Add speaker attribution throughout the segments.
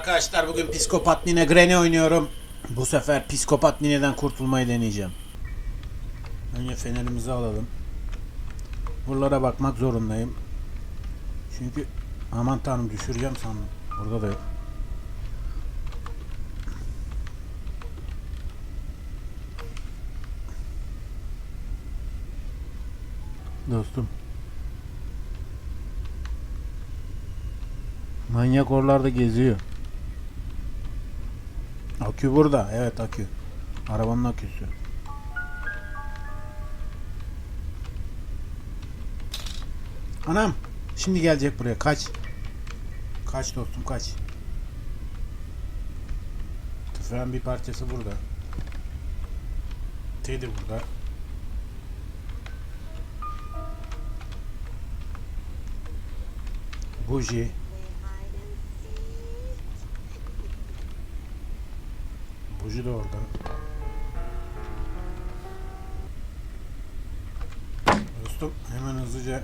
Speaker 1: arkadaşlar bugün psikopat nine Granny oynuyorum. Bu sefer psikopat nineden kurtulmayı deneyeceğim. Önce fenerimizi alalım. Buralara bakmak zorundayım. Çünkü aman tanrım düşüreceğim sandım. Burada da yok. Dostum. Manyak oralarda geziyor. Akü burada. Evet akü. Arabanın aküsü. Anam. Şimdi gelecek buraya. Kaç. Kaç dostum kaç. Tüfeğin bir parçası burada. Teddy burada. Buji. Buji de orada. Dostum hemen hızlıca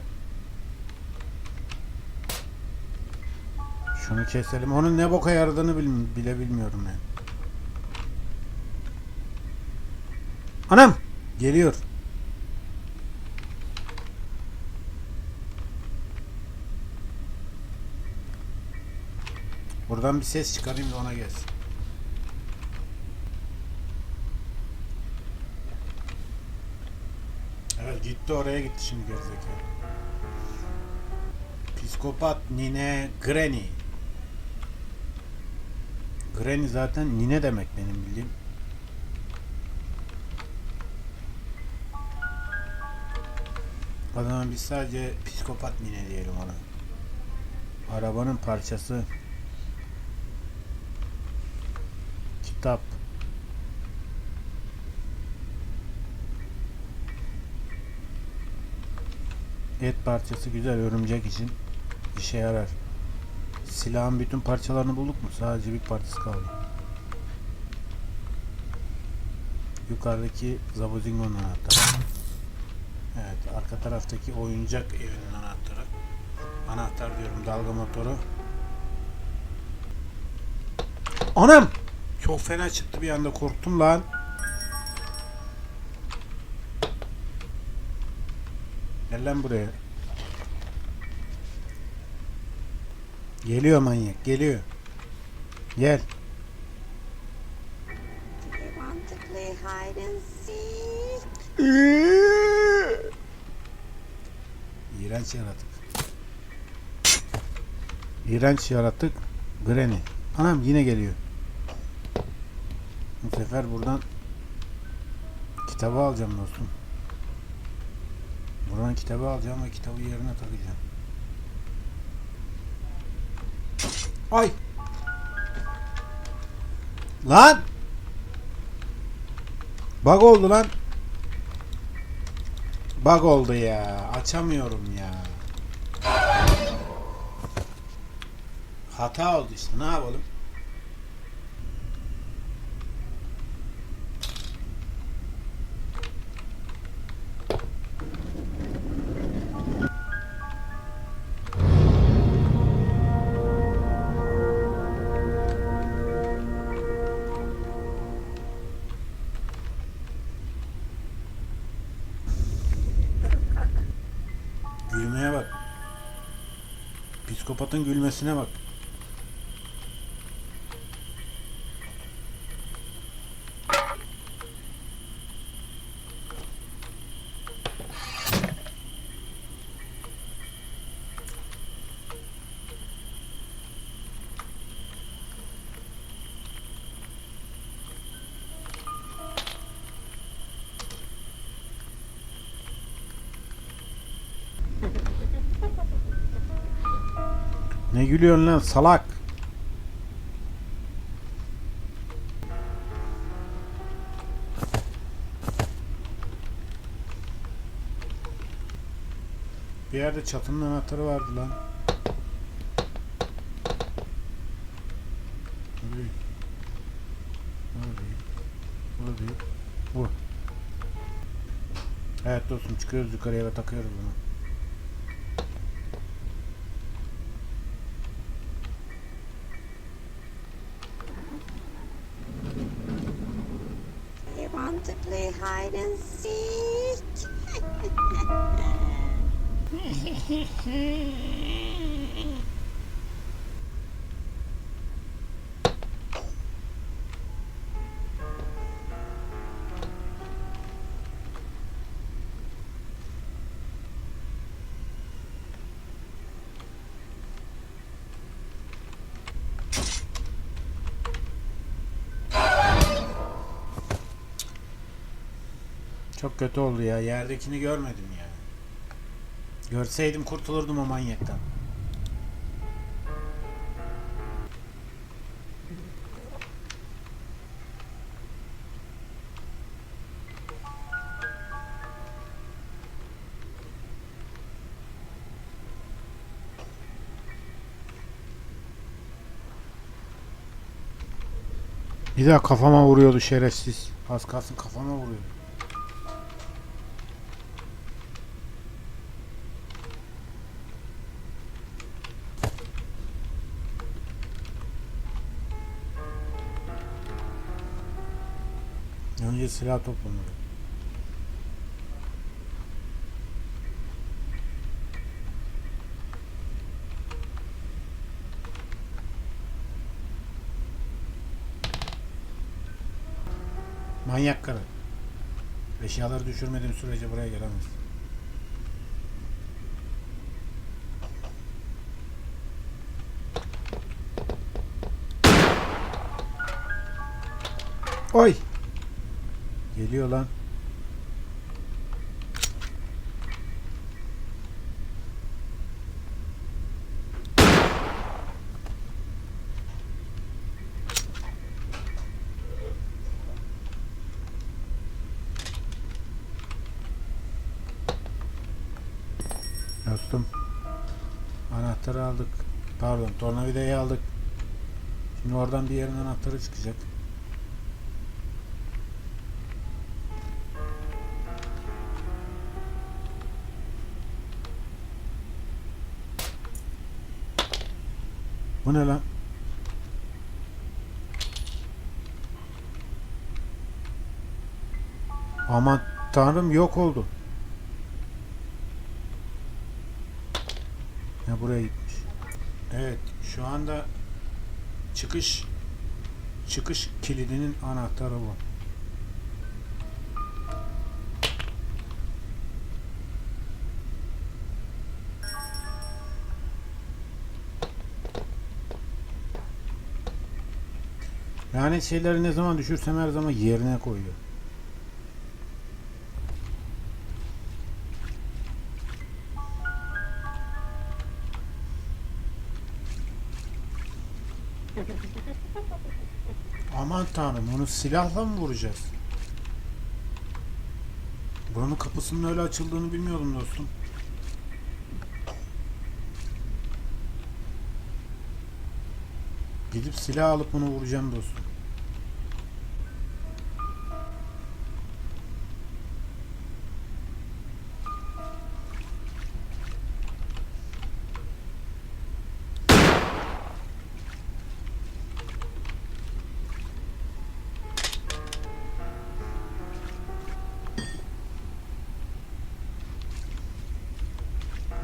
Speaker 1: şunu keselim. Onun ne boka yaradığını bil- bile bilmiyorum yani. Anam! Geliyor. Buradan bir ses çıkarayım da ona gelsin. Evet gitti oraya gitti şimdi gerizekalı. Psikopat nine Granny. Granny zaten nine demek benim bildiğim. O zaman biz sadece psikopat nine diyelim ona. Arabanın parçası. Kitap. Et parçası güzel örümcek için işe yarar. Silahın bütün parçalarını bulduk mu? Sadece bir parçası kaldı. Yukarıdaki Zabozingo'nun anahtarı. Evet, arka taraftaki oyuncak evinin anahtarı. Anahtar diyorum, dalga motoru. Anam! Çok fena çıktı bir anda korktum lan. Gel lan buraya. Geliyor manyak, geliyor. Gel. İğrenç yaratık. İğrenç yaratık. Granny. Anam yine geliyor. Bu sefer buradan kitabı alacağım dostum. Buradan kitabı alacağım ve kitabı yerine takacağım. Ay! Lan! Bug oldu lan. Bug oldu ya. Açamıyorum ya. Hata oldu işte. Ne yapalım? Psikopatın gülmesine bak. Ne gülüyorsun lan salak? Bir yerde çatının anahtarı vardı lan. Evet dostum çıkıyoruz yukarıya ve takıyoruz bunu.
Speaker 2: Play hide and seek?
Speaker 1: Çok kötü oldu ya. Yerdekini görmedim ya. Görseydim kurtulurdum o manyaktan. Bir daha kafama vuruyordu şerefsiz. Az kalsın kafama vuruyordu. Önce silah toplanıyor. Manyak karı. Eşyaları düşürmediğim sürece buraya gelemez. Oy! Geliyor lan. Dostum. Anahtarı aldık. Pardon, tornavidayı aldık. Şimdi oradan bir yerin anahtarı çıkacak. Bu ne lan? Aman tanrım yok oldu. Ya buraya gitmiş. Evet şu anda çıkış çıkış kilidinin anahtarı bu. Yani şeyleri ne zaman düşürsem her zaman yerine koyuyor. Aman tanrım onu silahla mı vuracağız? Buranın kapısının öyle açıldığını bilmiyordum dostum. Gidip silah alıp bunu vuracağım dostum.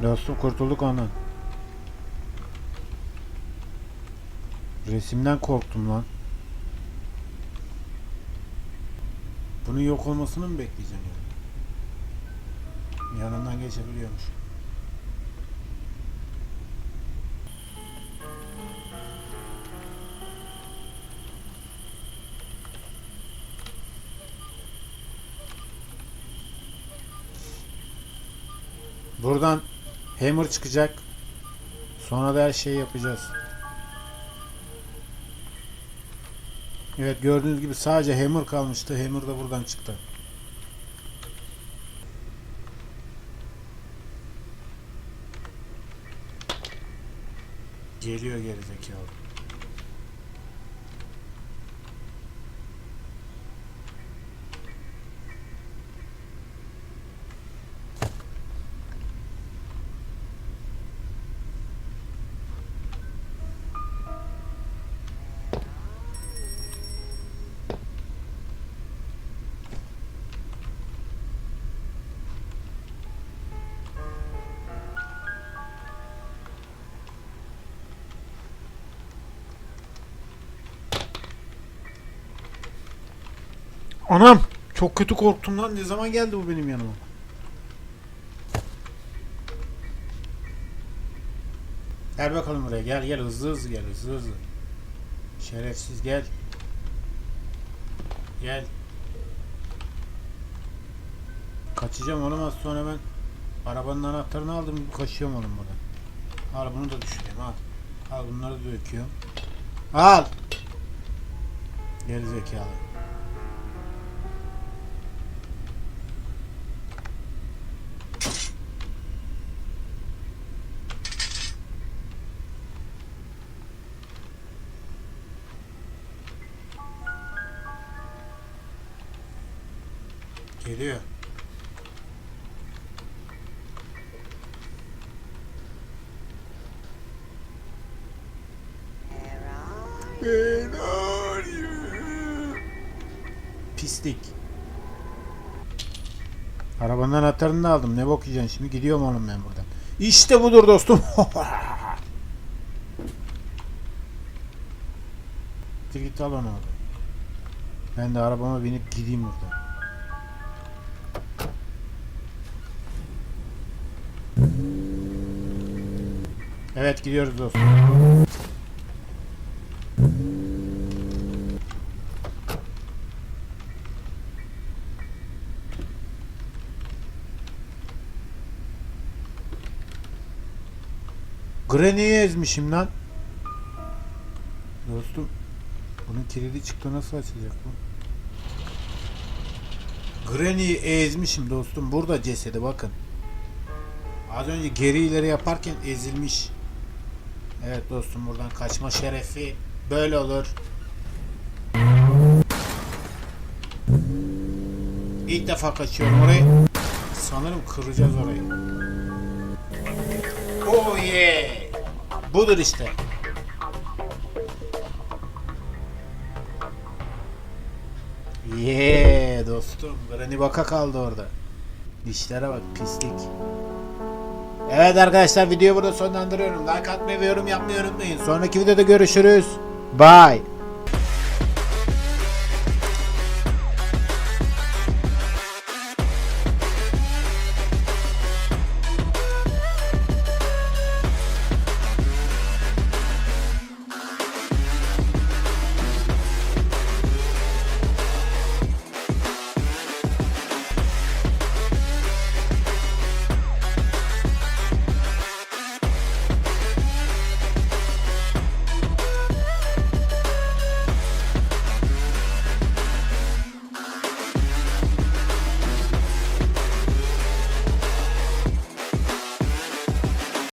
Speaker 1: Dostum kurtulduk ondan. Resimden korktum lan. Bunun yok olmasını mı bekleyeceğim yani? Yanından geçebiliyormuş. Buradan hammer çıkacak. Sonra da her şeyi yapacağız. Evet gördüğünüz gibi sadece hammer kalmıştı. Hammer da buradan çıktı. Geliyor geri Anam çok kötü korktum lan. Ne zaman geldi bu benim yanıma? Gel bakalım buraya. Gel gel hızlı hızlı gel hızlı hızlı. Şerefsiz gel. Gel. Kaçacağım oğlum az sonra ben. Arabanın anahtarını aldım kaçıyorum oğlum buradan. Al bunu da düşüreyim al. Al bunları da döküyorum. Al. Geri zekalı. Geliyor.
Speaker 2: Where are
Speaker 1: Pislik. Arabanın anahtarını da aldım. Ne bok yiyeceksin şimdi? Gidiyorum oğlum ben buradan. İşte budur dostum. Git al onu. Ben de arabama binip gideyim buradan. Evet gidiyoruz dostum. Granny'yi ezmişim lan. Dostum bunun kilidi çıktı nasıl açacak bu? Granny'yi ezmişim dostum. Burada cesedi bakın. Az önce geri ileri yaparken ezilmiş. Evet dostum buradan kaçma şerefi böyle olur. İlk defa kaçıyorum orayı. Sanırım kıracağız orayı. Oh yeah. Budur işte. Yeah dostum. Granny baka kaldı orada. Dişlere bak pislik. Evet arkadaşlar videoyu burada sonlandırıyorum. Like atmayı ve yorum yapmayı unutmayın. Sonraki videoda görüşürüz. Bye.